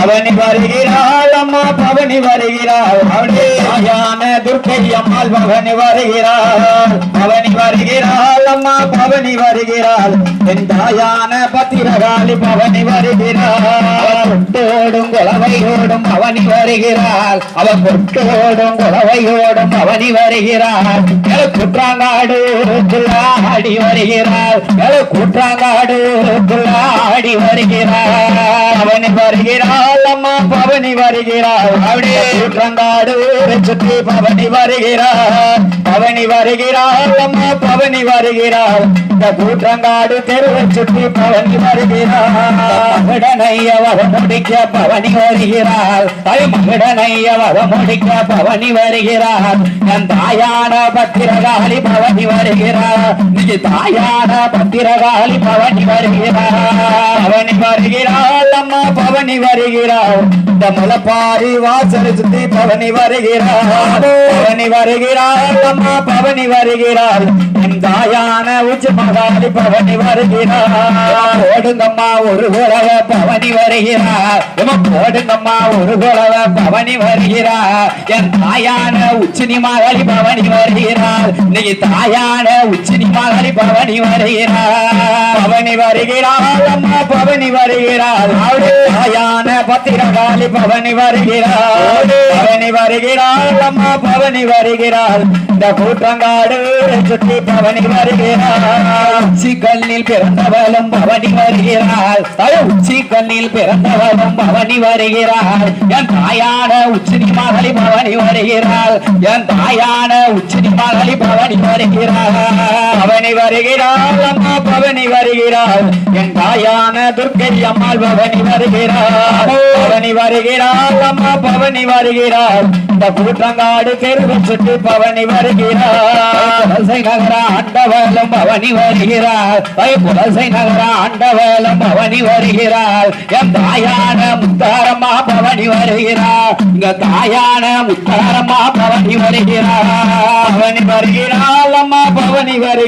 பவனி வருகிறாள் அம்மா பவனி வருகிறாள். அவளே துர்க்கை அம்மாள் பவனி வருகிறாள். பவனி வருகிறாள் அம்மா பவனி வருகிறாள். என் தாயான பத்திரகாளி பவனி வருகிறாள். பொட்டோடும் குளவையோடும் பவனி வருகிறாள். அவன் பொட்டோடும் குளவையோடும் பவனி வருகிறாள். குற்றாங்காடு ஆடி வருகிறாள். குற்றாங்காடு ஆடி வருகிறாள். பவனி வருகிறாள். அம்மா பவனி வருகிறாள் அப்படியே. குற்றங்காடு சுற்றி பவனி வருகிறாள் பவனி வருகிறாள் அம்மா பவனி வருகிறாள். இந்த கூற்றங்காடு தெருவை சுற்றி பவனி வருகிறாள். மகடனைய வர முடிக்க பவனி வருகிறாள். தாய் மகடனைய வர முடிக்க பவனி வருகிறாள். என் தாயான பத்திரகாளி பவனி வருகிறாள். நீ தாயான பத்திரகாளி பவனி வருகிறாள். பவனி வருகிறாள். அம்மா பவனி வருகிறாள் இந்த முளப்பாரி வாசல் சுத்தி பவனி வருகிறாள் பவனி வருகிறாள் அம்மா பவனி வருகிறாள் தாயான உச்சி மகாலி பவனி வருகிறார். ஓடுங்கம்மா ஒரு குலவ பவனி வருகிறார். எம்மா போடுங்கம்மா ஒரு குலவ பவனி வருகிறார். என் தாயான உச்சினி மகளி பவனி வருகிறார். நீ தாயான உச்சினி மகளி பவனி வருகிறார். பவனி வருகிறாள் அம்மா பவனி வருகிறாள். தாயான பத்திரகாளி பவனி வருகிறாள். பவனி வருகிறாள் அம்மா பவனி வருகிறாள். இந்த கூட்டங்காடு சுற்றி பவனி வருகிறாள். உச்சி கல்லில் பிறந்தவளும் பவனி வருகிறாள். அய உச்சி கல்லில் பிறந்தவளும் பவனி வருகிறாள். என் தாயான உச்சினி மகளி பவனி வருகிறாள். என் தாயான உச்சினி மகளி பவனி வருகிறாள். பவனி வருகிறாள் அம்மா பவனி வருகிறாள். என் தாயான துர்க்கை அம்மாள் பவனி வருகிறாள். பவனி வருகிறாள் அம்மா பவனி வருகிறாள். இந்த கூட்டங்காடு தெருவு சுற்றி பவனி வருகிறாள். புலசை நகர ஆண்டவளும் பவனி வருகிறாள். புலசை நகர ஆண்டவளும் பவனி வருகிறாள். என் தாயான முத்தாரம்மா பவனி வருகிறாள். இங்க தாயான முத்தாரம்மா பவனி வருகிறாள். பவனி வருகிறாள் அம்மா பவனி வருகிறாள்.